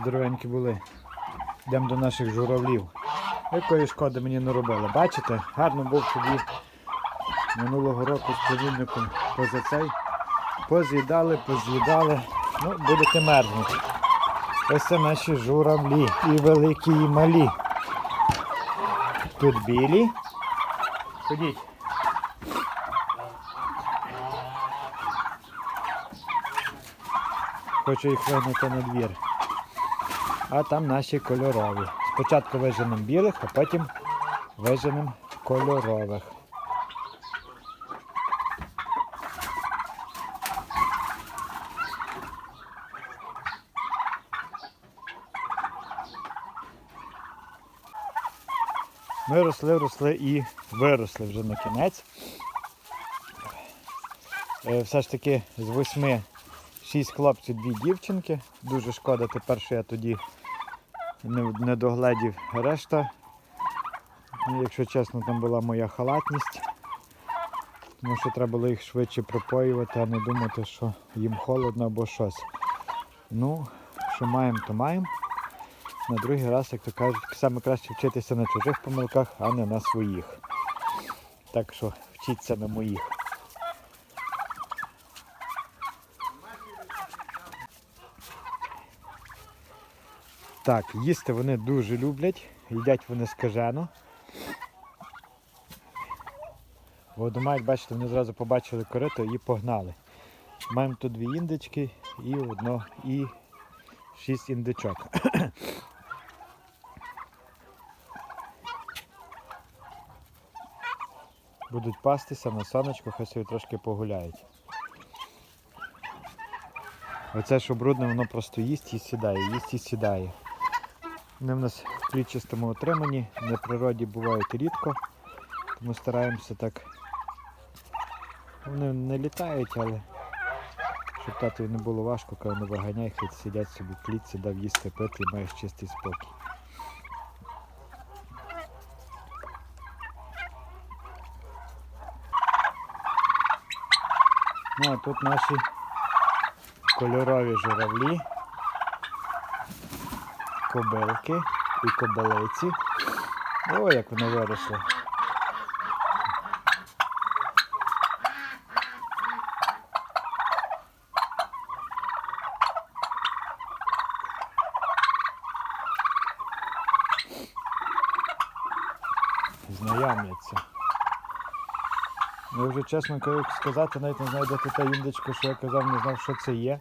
Здоровенькі були. Йдемо до наших журавлів. Якої шкоди мені не робили. Бачите? Гарно був тоді минулого року з племінником поза цей. Поз'їдали, поз'їдали. Ну, будете мерзнути. Ось це наші журавлі. І великі, і малі. Тут білі. Ходіть. Хочу їх вигнати на двір. А там наші кольорові. Спочатку виженемо білих, а потім виженемо кольорових. Ми росли, росли і виросли вже на кінець. Е, Все ж таки з восьми шість хлопців, дві дівчинки. Дуже шкода тепер, що я тоді не, догледів решта. Ну, Якщо чесно, там була моя халатність. Тому що треба було їх швидше пропоювати, а не думати, що їм холодно або щось. Ну, що маємо, то маємо. На другий раз, як то кажуть, саме краще вчитися на чужих помилках, а не на своїх. Так що вчіться на моїх. Так, їсти вони дуже люблять, їдять вони скажено. Водомають, бачите, вони зразу побачили корито і погнали. Маємо тут дві індички і одно, і шість індичок. Будуть пастися на сонечку, хай собі трошки погуляють. Оце, що брудне, воно просто їсть і сідає, їсть і сідає. Вони в нас в клітчастому отриманні, на природі бувають рідко, тому стараємося так. Вони не літають, але щоб татові не було важко, коли не виганяй, хай сидять собі в клітці, дав їсти пити і маєш чистий спокій. Ну а тут наші кольорові журавлі, кобилки і кобилиці. О, як вони виросли. Знайомляться. Я вже чесно сказати, навіть не знаю, де та індичка, що я казав, не знав, що це є.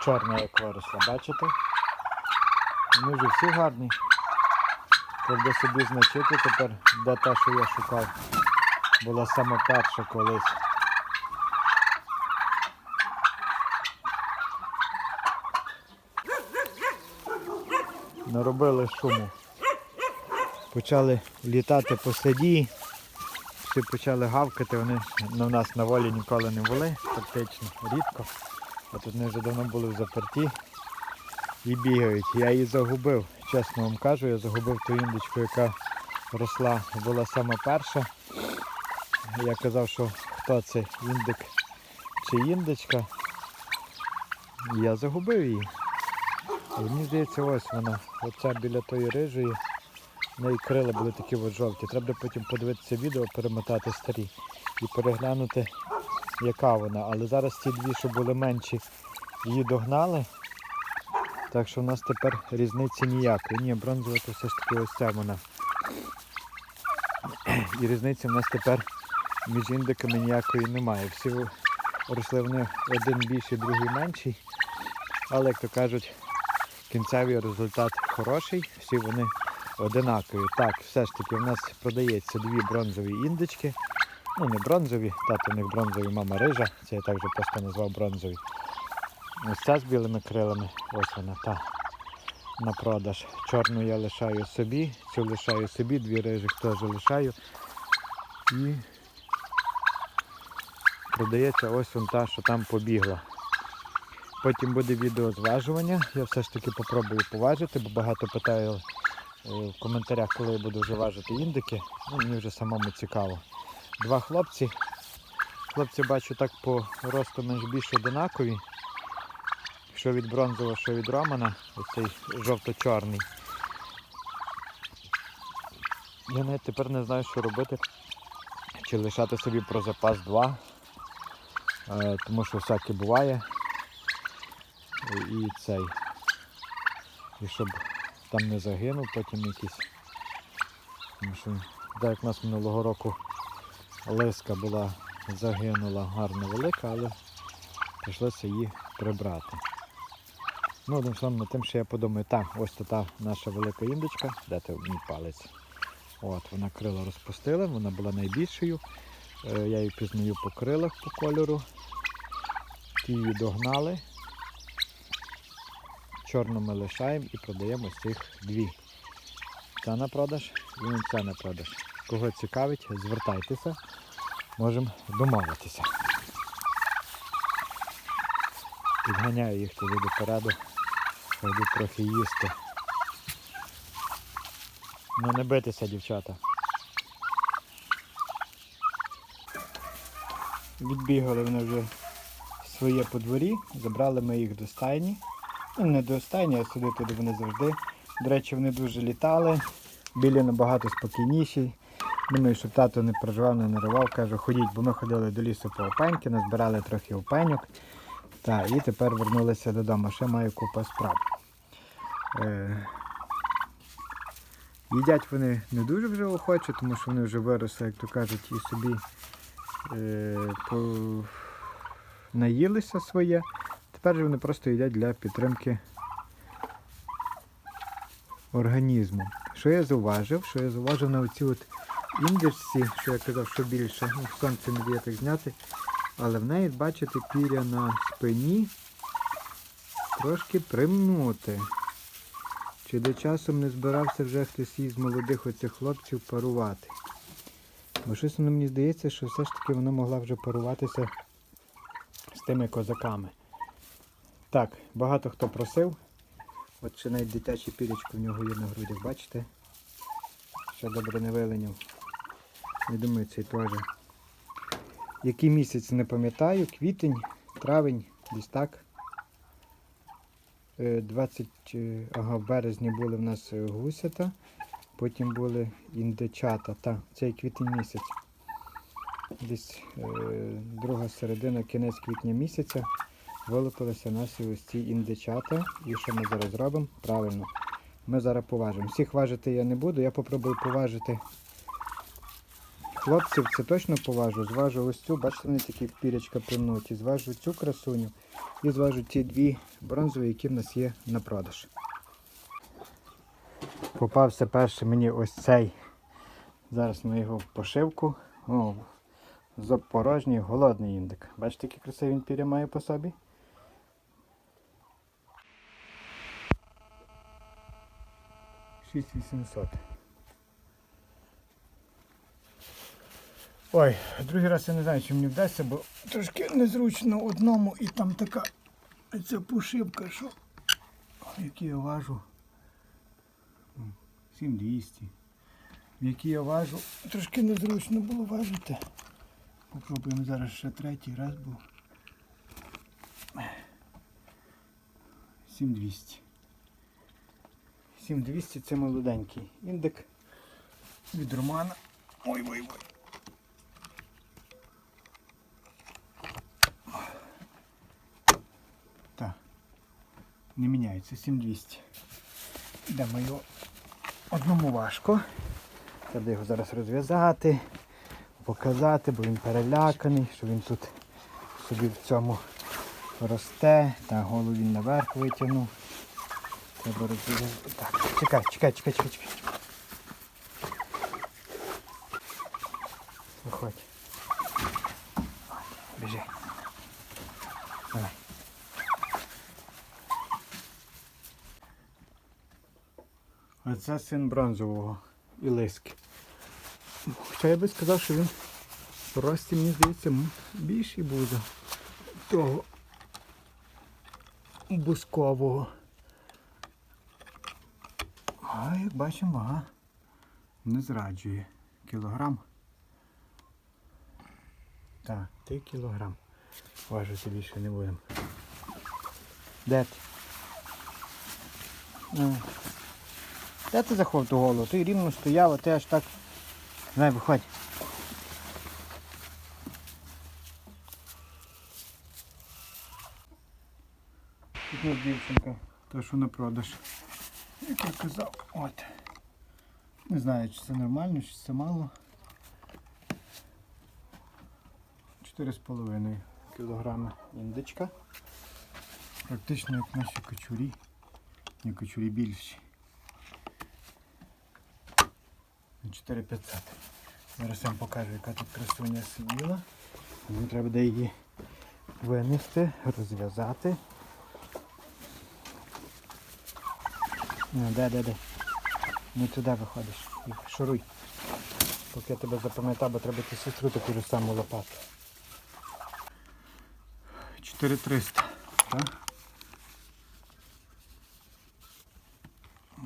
Чорна як виросла, бачите? Вони вже всі гарні. Треба собі значити тепер, де та, що я шукав. Була саме перша колись. Наробили шуму. Почали літати по саді. Всі почали гавкати, вони на нас на волі ніколи не були, фактично, рідко. А тут вони вже давно були в заперті і бігають. Я її загубив, чесно вам кажу, я загубив ту індичку, яка росла, була саме перша. Я казав, що хто це індик чи індичка. Я загубив її. І мені здається, ось вона. Оця біля тої рижої. В неї крила були такі от жовті. Треба потім подивитися відео, перемотати старі і переглянути, яка вона. Але зараз ті дві, що були менші, її догнали. Так що в нас тепер різниці ніякої. Ні, бронзова то все ж таки ось ця вона. І різниці в нас тепер між індиками ніякої немає. Всі росли вони один більший, другий менший. Але, як то кажуть, кінцевий результат хороший, всі вони одинакові. Так, все ж таки в нас продається дві бронзові індички. Ну, не бронзові, тато них бронзові, мама рижа. Це я так вже просто назвав бронзові. Ось ця з білими крилами, ось вона та на продаж. Чорну я лишаю собі, цю лишаю собі, дві рижих теж лишаю. І продається ось вон та, що там побігла. Потім буде відео зважування. Я все ж таки попробую поважити, бо багато питаю е, в коментарях, коли я буду вже важити індики. Ну, мені вже самому цікаво. Два хлопці. Хлопці бачу так по росту менш більш одинакові. Що від бронзового, що від Романа, оцей жовто-чорний. Я навіть тепер не знаю, що робити. Чи лишати собі про запас два, е, тому що всяке буває. І- цей. І щоб там не загинув потім якийсь. Тому що так як у нас минулого року лиска була загинула гарно велика, але прийшлося її прибрати. Ну, одним словом, тим, що я подумаю, так, ось та наша велика індичка, де ти мій палець. От, вона крила розпустила, вона була найбільшою. Е, Я її пізнаю по крилах по кольору. Ті її догнали. Чорну ми лишаємо і продаємо цих дві. Ця на продаж і ця на продаж. Кого цікавить, звертайтеся, можемо домовитися. Підганяю їх туди допереду, йду трохи їсти. Ну не битися, дівчата. Відбігали вони вже своє по дворі, забрали ми їх до стайні. Ну, не до стайні, а сюди туди вони завжди. До речі, вони дуже літали, білі набагато спокійніші. Думаю, щоб тато не переживав, не наривав, каже, ходіть, бо ми ходили до лісу по опеньки, назбирали трохи опеньок. Та, і тепер вернулися додому. Ще маю купа справ. Е, їдять вони не дуже вже охоче, тому що вони вже виросли, як то кажуть, і собі е, по... наїлися своє. Тепер же вони просто їдять для підтримки організму. Що я зауважив? Що я зауважив на оці от індичці, що я казав, що більше, ну, сонце не дає так зняти, але в неї, бачите, піря на спині трошки примнути. Чи до часом не збирався вже хтось із молодих оцих хлопців парувати? Бо щось воно мені здається, що все ж таки вона могла вже паруватися з тими козаками. Так, багато хто просив. От ще навіть дитяче пірячко в нього є на грудях, бачите? Ще добре не виленяв. Не думаю, цей теж. Який місяць не пам'ятаю, квітень, травень, десь так. Е, 20, е, ага, в були в нас е, гусята, потім були індичата. Та, цей квітень місяць. Десь е, друга середина, кінець квітня місяця вилупилися наші ось ці індичата. І що ми зараз робимо? Правильно. Ми зараз поважимо. Всіх важити я не буду, я попробую поважити хлопців, це точно поважу. Зважу ось цю, бачите, вони такі пірячка примнуті. Зважу цю красуню і зважу ті дві бронзові, які в нас є на продаж. Попався перший мені ось цей. Зараз ми його в пошивку. О, запорожній голодний індик. Бачите, який красивий він піря має по собі? Шість вісімсот. Ой, другий раз я не знаю, чи мені вдасться, бо трошки незручно одному і там така ця пошивка, що які я важу. 7200. Які я важу. Трошки незручно було важити. Попробуємо зараз ще третій раз був. 7200. 7200 це молоденький індик від Романа. Ой-ой-ой. Не міняється 7200. Йдемо його одному важко. Треба його зараз розв'язати, показати, бо він переляканий, що він тут собі в цьому росте. Та голову він наверх витягнув. Треба розв'язати. Так, чекай, чекай, чекай, чекай, чекай. Виходь. Біжи. Давай. А це син бронзового і лиски. Хоча я би сказав, що він рості, мені здається, більший за того бускового. А як бачимо, вага не зраджує. Кілограм. Так, ти кілограм. Важити більше не будемо. Де? Де ти заховав ту голову? Ти рівно стояв, а ти аж так. Давай, виходь. Тут у нас дівчинка, та що на продаж. Як я казав, от. Не знаю, чи це нормально, чи це мало. 4,5 кілограми індичка. Практично як наші кочурі. Ні, кочурі більші. На 4500. Зараз я вам покажу, яка тут красуня сиділа. Мені треба буде її винести, розв'язати. Ну, де, де, де. Не туди виходиш. Шуруй. Поки я тебе запам'ятав, бо треба ти сестру таку ж саму лопату. 4300, так?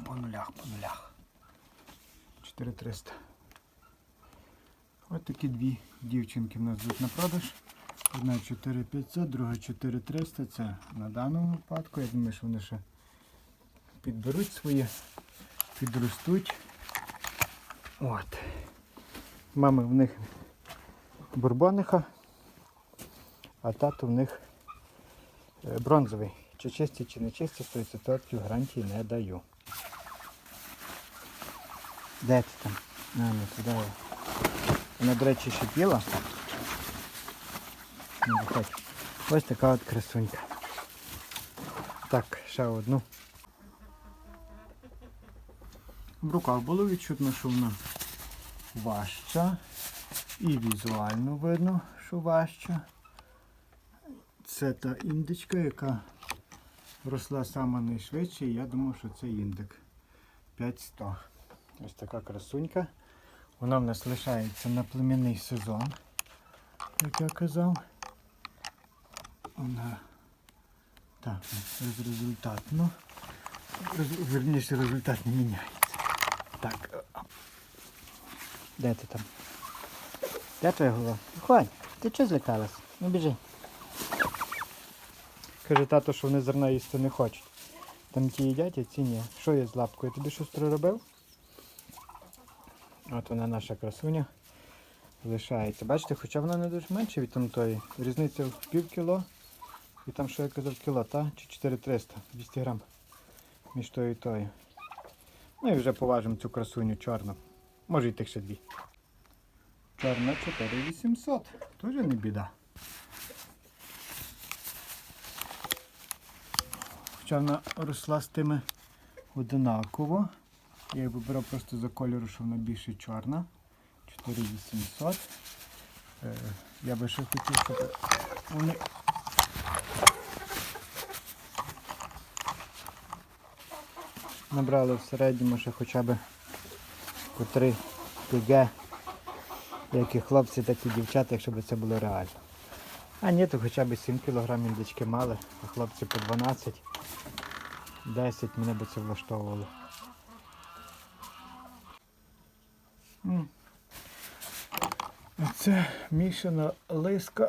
По нулях, по нулях. 4300. Ось такі дві дівчинки в нас тут на продаж. Одна 4500, друга 4300. Це на даному випадку. Я думаю, що вони ще підберуть свої, підростуть. От. Мами в них бурбониха, а тато в них е, бронзовий. Чи чисті, чи не чисті, 100% гарантії не даю. Де ти там? А, не я. Вона, до речі, ще піла. Виходь. Ось така от красунька. Так, ще одну. В руках було відчутно, що вона важча. І візуально видно, що важча. Це та індичка, яка росла саме найшвидше, я думав, що це індик 5100. Ось така красунька. Вона в нас лишається на племінний сезон, як я казав. Вона так, результатно. Роз- Верніше результат не міняється. Так. е. Де ти там? Де твоя голова? Виходь, ти чого злякалась? Ну біжи. Каже тато, що вони зерна їсти не хочуть. Там ті їдять, а ці ні. Що є з лапкою? Тобі щось проробив? От вона наша красуня. Лишається. Бачите, хоча вона не дуже менша від там тої. Різниця в пів кіло. І там, що я казав, кіло, та? Чи 4300, 200 грам. Між тою і тою. Ну і вже поважимо цю красуню чорну. Може і тих ще дві. Чорна 4800. Теж не біда. Хоча вона росла з тими одинаково. Я її вибирав просто за кольору, що вона більше чорна. 4800. Е, я би ще хотів, щоб вони. Набрали в середньому ще хоча б по 3 ПГ, як і хлопці, так і дівчата, якщо б це було реально. А ні, то хоча б 7 кг індички мали, а хлопці по 12, 10 мене би це влаштовувало. М. А це мішана лиска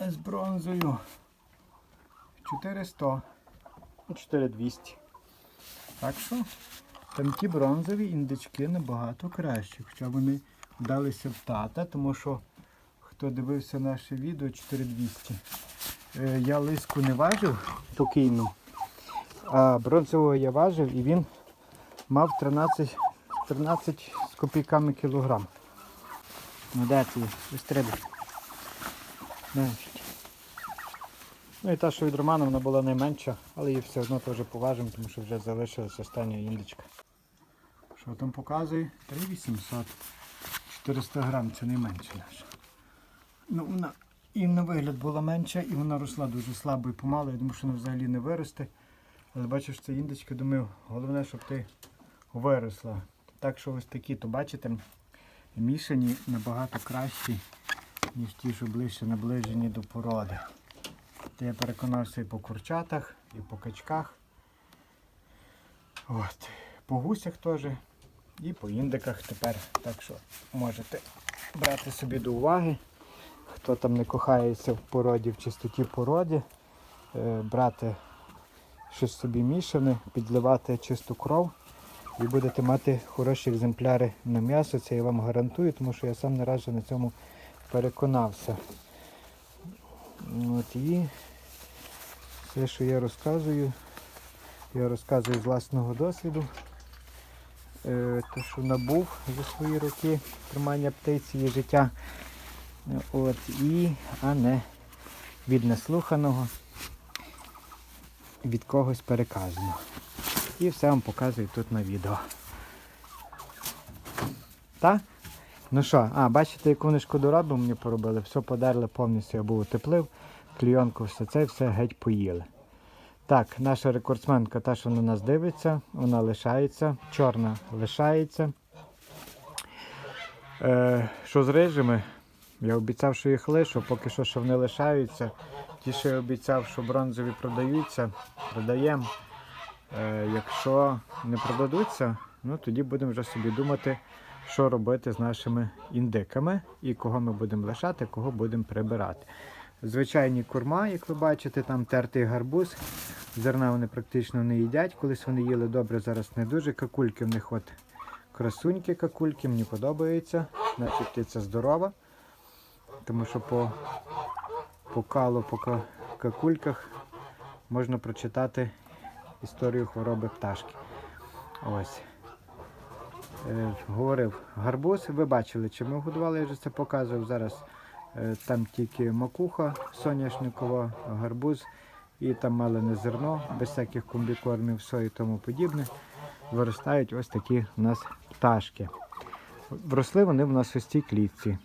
з бронзою. 400 і 4200. Так що там ті бронзові індички набагато кращі. Хоча вони вдалися в тата, тому що хто дивився наше відео 4200. Е, я лиску не важив покійну, а бронзового я важив і він мав 13, 13 з копійками кілограм. Ну де? Вистрибуй. Значить. Ну і та, що від Романа, вона була найменша, але її все одно теж поважимо, тому що вже залишилася остання індичка. Що там показує? 3800. 400 грам це найменше наша. Ну, вона і на вигляд була менша, і вона росла дуже слабо і помало. Я думаю, що вона взагалі не виросте. Але бачиш, це індичка, думаю, головне, щоб ти виросла. Так що ось такі, то бачите, мішані набагато кращі, ніж ті, що ближче наближені до породи. Та я переконався і по курчатах, і по качках. От. По гусях теж. І по індиках тепер. Так що можете брати собі до уваги. Хто там не кохається в породі, в чистоті породи. е, брати щось собі мішане, підливати чисту кров і будете мати хороші екземпляри на м'ясо. Це я вам гарантую, тому що я сам не раз на цьому переконався. От і все, що я розказую, я розказую з власного досвіду. Е, Те, що набув за свої роки тримання птиці і життя. От, і, а не від неслуханого, від когось переказаного. І все вам показую тут на відео. Так? Ну що, а, бачите, яку вони шкодораду мені поробили? Все подерли повністю, я був утеплив, клійонку, все це, все геть поїли. Так, наша рекордсменка, та, що на нас дивиться, вона лишається, чорна лишається. Е, що з рижими? Я обіцяв, що їх лишу, поки що, що вони лишаються. Ті, що я обіцяв, що бронзові продаються, продаємо. Е, якщо не продадуться, ну тоді будемо вже собі думати, що робити з нашими індиками і кого ми будемо лишати, кого будемо прибирати. Звичайні курма, як ви бачите, там тертий гарбуз. Зерна вони практично не їдять. Колись вони їли добре, зараз не дуже. Какульки в них от красуньки какульки, мені подобаються. Значить птиця здорова. Тому що по, по калу, по какульках можна прочитати історію хвороби пташки. Ось. Е, говорив гарбуз, ви бачили, чи ми годували, я вже це показував. Зараз е, там тільки макуха соняшникова, гарбуз і там малене зерно, без всяких комбікормів, все і тому подібне. Виростають ось такі у нас пташки. Вросли вони в нас ось цій клітці.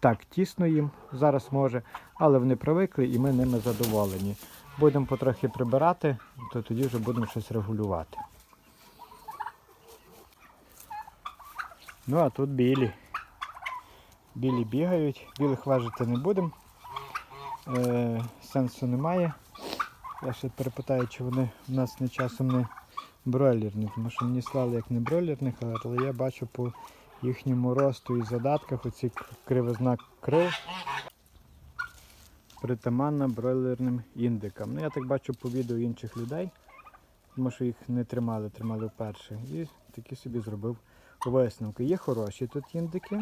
Так, тісно їм зараз може, але вони привикли і ми ними задоволені. Будемо потрохи прибирати, то тоді вже будемо щось регулювати. Ну а тут білі. Білі бігають, білих важити не будемо. Е, сенсу немає. Я ще перепитаю, чи вони в нас не часом не бройлерні, тому що мені слали як не бройлерних, але я бачу по їхньому росту і задатках оці к- кривознак крил притаманна бройлерним індикам. Ну я так бачу по відео інших людей, тому що їх не тримали, тримали вперше. І такі собі зробив висновки. Є хороші тут індики.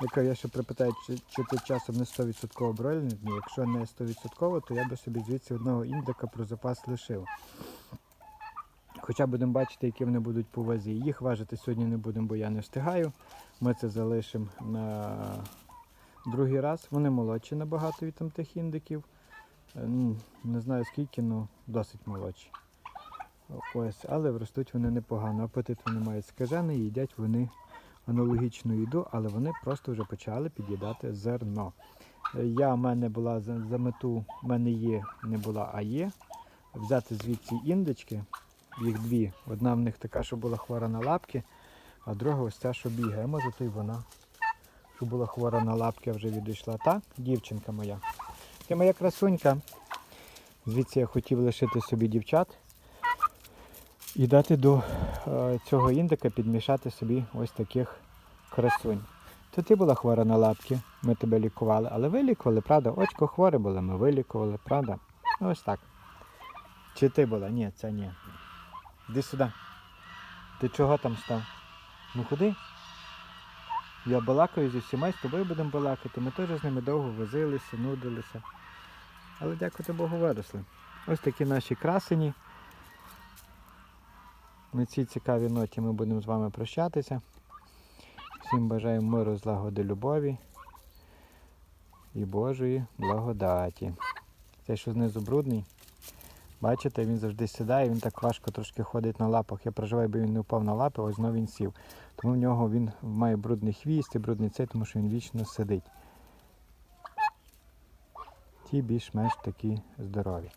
Яка я ще припитаю, чи, чи тут часом не 100% бройлерні. Ні, Якщо не 100%, то я би собі звідси одного індика про запас лишив. Хоча будемо бачити, які вони будуть по вазі. Їх важити сьогодні не будемо, бо я не встигаю. Ми це залишимо на другий раз. Вони молодші набагато від там тих індиків. Е, ну, Не знаю скільки, але досить молодші. Ось, але ростуть вони непогано. Апетит вони мають скажений, їдять вони аналогічну їду, але вони просто вже почали під'їдати зерно. Е, Я, в мене була за мету, в мене є, не була, а є. Взяти звідси індички, їх дві. Одна в них така, що була хвора на лапки, а друга ось ця, що бігає. Може, то й вона, що була хвора на лапки, вже відійшла. Так, дівчинка моя. Ти моя красунька. Звідси я хотів лишити собі дівчат і дати до е, цього індика підмішати собі ось таких красунь. То ти була хвора на лапки, ми тебе лікували, але вилікували, правда? Очко хворе було, ми вилікували, правда? Ну, Ось так. Чи ти була? Ні, це ні. Іди сюди. Ти чого там став? Ну куди? Я балакаю зі всіма, з тобою будемо балакати. Ми теж з ними довго возилися, нудилися. Але дякувати Богу виросли. Ось такі наші красені. На цій цікавій ноті ми будемо з вами прощатися. Всім бажаю миру, злагоди, любові і Божої благодаті. Цей, що знизу брудний, бачите, він завжди сідає, він так важко трошки ходить на лапах. Я переживаю, бо він не впав на лапи, ось знову він сів. Тому в нього він має брудний хвіст і брудний цей, тому що він вічно сидить. Ті більш-менш такі здорові.